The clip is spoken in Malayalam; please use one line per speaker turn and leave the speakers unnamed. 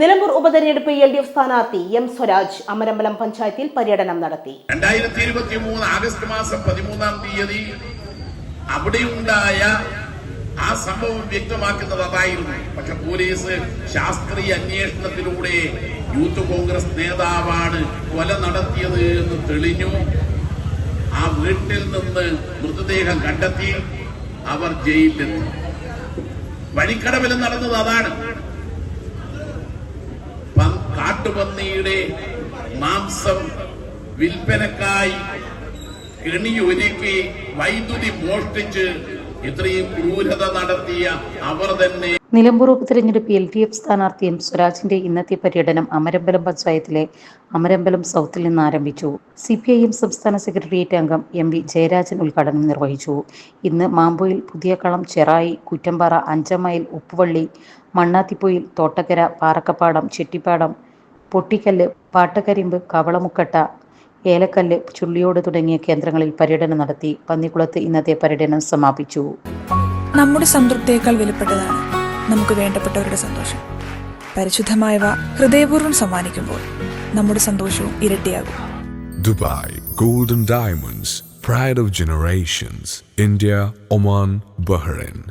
നിലമ്പൂർ ഉപതെരഞ്ഞെടുപ്പ് എൽ ഡി എഫ് സ്ഥാനാർത്ഥി എം സ്വരാജ് അമരമ്പലം പഞ്ചായത്തിൽ പര്യടനം നടത്തി.
രണ്ടായിരത്തി ഇരുപത്തി മൂന്ന് ആഗസ്റ്റ് മാസം പതിമൂന്നാം തീയതി അവിടെയുണ്ടായ ആ സംഭവം വ്യക്തമാക്കുന്നത് അതായിരുന്നു. പക്ഷെ പോലീസ് ശാസ്ത്രീയ അന്വേഷണത്തിലൂടെ യൂത്ത് കോൺഗ്രസ് നേതാവാണ് കൊല നടത്തിയത് എന്ന് തെളിഞ്ഞു. ആ വീട്ടിൽ നിന്ന് മൃതദേഹം കണ്ടെത്തി അവർ ജയിലിലെത്തി വഴിക്കടവിൽ നടന്നത് അതാണ്. കാട്ടുപന്നിയുടെ മാംസം വിൽപ്പനക്കായി കെണിയൊരുക്കി വൈദ്യുതി മോഷ്ടിച്ച് ഇത്രയും ക്രൂരത നടത്തിയ അവർ തന്നെ
നിലമ്പൂർ ഉപതിരഞ്ഞെടുപ്പ് എൽ ഡി എഫ് സ്ഥാനാർത്ഥി എം സ്വരാജിന്റെ ഇന്നത്തെ പര്യടനം അമരമ്പലം പഞ്ചായത്തിലെ അമരമ്പലം സൗത്തിൽ നിന്ന് ആരംഭിച്ചു. സി പി ഐ എം സംസ്ഥാന സെക്രട്ടേറിയറ്റ് അംഗം എം വി ജയരാജൻ ഉദ്ഘാടനം നിർവഹിച്ചു. ഇന്ന് മാമ്പോയിൽ പുതിയ കളം ചെറായി കുറ്റമ്പാറ അഞ്ചമയിൽ ഉപ്പുവള്ളി മണ്ണാത്തിപ്പൊയിൽ തോട്ടക്കര പാറക്കപ്പാടം ചെട്ടിപ്പാടം പൊട്ടിക്കല്ല് പാട്ടക്കരിമ്പ് കവളമുക്കട്ട ഏലക്കല്ല് ചുള്ളിയോട് തുടങ്ങിയ കേന്ദ്രങ്ങളിൽ പര്യടനം നടത്തി പന്നിക്കുളത്ത് ഇന്നത്തെ പര്യടനം സമാപിച്ചു.
നമ്മുടെ സംതൃപ്തിയേക്കാൾ വിലപ്പെട്ടതാണ് നമുക്ക് വേണ്ടപ്പെട്ടവരുടെ സന്തോഷം. പരിശുദ്ധമായവ ഹൃദയപൂർവം സമ്മാനിക്കുമ്പോൾ നമ്മുടെ സന്തോഷവും ഇരട്ടിയാകും.
Dubai golden diamonds pride of generations India Oman Bahrain.